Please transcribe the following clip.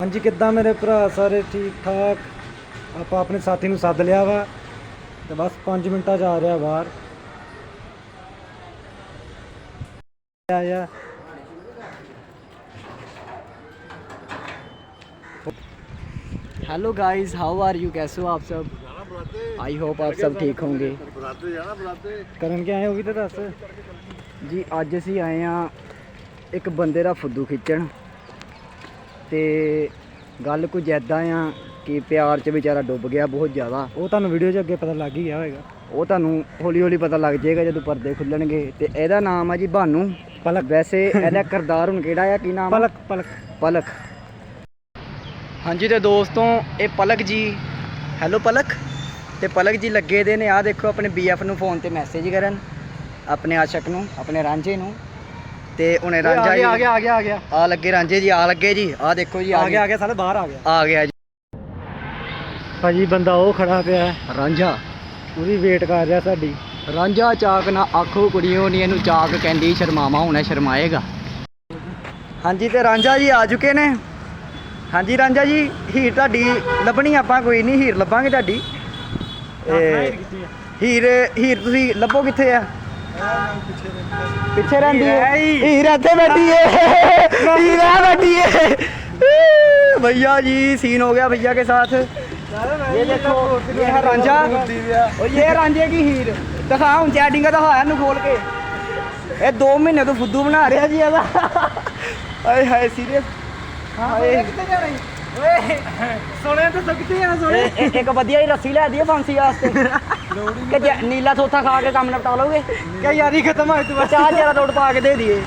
ਹਾਂਜੀ ਕਿੱਦਾਂ ਮੇਰੇ ਭਰਾ ਸਾਰੇ ਠੀਕ ਠਾਕ ਆਪਾਂ ਆਪਣੇ ਸਾਥੀ ਨੂੰ ਸੱਦ ਲਿਆ ਵਾ ਤੇ ਬਸ 5 ਮਿੰਟਾਂ 'ਚ ਆ ਰਿਹਾ ਬਾਹਰ ਆ ਜਾ hello guys how are you कैसे हो आप सब आई होप आप सब ठीक होंगे ਕਰਨ ਕੇ ਆਏ ਉਹ ਵੀ ਤਾਂ ਦੱਸ ਜੀ ਅੱਜ ਅਸੀਂ ਆਏ ਆ ਇੱਕ ਬੰਦੇ ਦਾ ਫੁੱਦੂ ਖਿੱਚਣ ਤੇ ਗੱਲ ਕੁਝ ਐਦਾਂ ਆ ਕਿ ਪਿਆਰ 'ਚ ਵਿਚਾਰਾ ਡੁੱਬ ਗਿਆ ਬਹੁਤ ਜ਼ਿਆਦਾ। ਉਹ ਤੁਹਾਨੂੰ ਵੀਡੀਓ 'ਚ ਅੱਗੇ ਪਤਾ ਲੱਗ ਹੀ ਗਿਆ ਹੋਵੇਗਾ। ਉਹ ਤੁਹਾਨੂੰ ਹੌਲੀ ਹੌਲੀ ਪਤਾ ਲੱਗ ਜਾਏਗਾ ਜਦੋਂ ਪਰਦੇ ਖੁੱਲਣਗੇ। ਤੇ ਇਹਦਾ ਨਾਮ ਆ ਜੀ ਭਾਨੂ। ਪਲਕ। ਵੈਸੇ ਇਹਦਾ ਕਿਰਦਾਰ ਹੁਣ ਕਿਹੜਾ ਆ? ਕੀ ਨਾਮ? ਪਲਕ ਪਲਕ। ਪਲਕ। ਹਾਂਜੀ ਤੇ ਦੋਸਤੋ ਇਹ ਪਲਕ ਜੀ। ਹੈਲੋ ਪਲਕ। ਤੇ ਪਲਕ ਜੀ ਲੱਗੇ ਦੇ ਨੇ। ਆ ਦੇਖੋ ਆਪਣੇ ਬੀਐਫ ਨੂੰ ਫੋਨ ਤੇ ਮੈਸੇਜ ਕਰਨ। ਆਪਣੇ ਆਸ਼ਕ ਨੂੰ ਆਪਣੇ ਰਾਂਝੇ ਨੂੰ। ਤੇ ਉਹਨੇ ਰਾਂਝਾ ਆ ਜੀ ਗਿਆ ਆ ਗਿਆ ਆ ਗਿਆ ਆ ਗਿਆ। ਆ ਲੱਗੇ ਰਾਂਝੇ ਜੀ ਆ ਲੱਗੇ ਜੀ। ਆ ਦੇਖੋ ਜੀ ਆ ਗਿਆ ਆ ਗਿਆ ਸਾਰੇ ਬਾਹਰ ਆ ਗਿਆ। ਆ ਗਿਆ ਜੀ। ਭਾਜੀ ਬੰਦਾ ਉਹ ਖੜਾ ਪਿਆ ਹੈ, ਰਾਂਝਾ। ਉਹਦੀ ਵੇਟ ਕਰ ਰਿਹਾ ਸਾਡੀ। ਰਾਂਝਾ ਚਾਕ ਨਾ ਆਖੋ ਕੁੜੀਓ ਨਹੀਂ ਇਹਨੂੰ ਚਾਕ ਕਹਿੰਦੀ ਸ਼ਰਮਾਵਾ ਹੁਣੇ ਸ਼ਰਮਾਏਗਾ। ਹਾਂਜੀ ਤੇ ਰਾਂਝਾ ਜੀ ਆ ਚੁੱਕੇ ਨੇ। ਹਾਂਜੀ ਰਾਂਝਾ ਜੀ ਹੀਰ ਤੁਹਾਡੀ ਲੱਭਣੀ ਆਪਾਂ ਕੋਈ ਨਹੀਂ ਹੀਰ ਲੱਭਾਂਗੇ ਤੁਹਾਡੀ। ਹੀਰ ਹੀਰ ਤੁਸੀਂ ਲੱਭੋ ਕਿੱਥੇ ਆ? ਪਿੱਛੇ ਰਹਿੰਦੀ ਹੈ ਹੀਰ ਇੱਥੇ ਬੈਠੀ ਹੈ ਹੀਰ ਆ ਬੈਠੀ ਹੈ भैया जी सीन हो गया भैया के साथ ये देखो ये है रांझा और ये है रांझे की हीर दिखा हूं चैटिंग का दिखाया ਇਹਨੂੰ ਖੋਲ ਕੇ ਇਹ 2 ਮਹੀਨੇ ਤੋਂ ਫੁੱਦੂ ਬਣਾ ਰਿਹਾ ਜੀ ਇਹਦਾ ਹਾਏ ਹਾਏ ਸੀਰੀਅਸ ਹਾਏ ਸੋਨੇ ਤਾਂ ਕਿੱਥੇ ਆ ਇਹ- ਇਹ- ਇੱਕ ਵਧੀਆ ਹੀ ਰੱਸੀ ਲੈ ਦਈਏ ਫਾਂਸੀ ਵਾਸਤੇ ਕਿ ਜੇ ਨੀਲਾ ਥੋਥਾ ਖਾ ਕੇ ਕੰਮ ਨਿਪਟਾ ਲਓਗੇ। ਕਿਆ ਯਾਰੀ ਖਤਮ ਹੋਈ ਤੂੰ ਚਾਹ ਜਰਾ ਤੋੜ ਪਾ ਕੇ ਦੇ ਦਈਏ।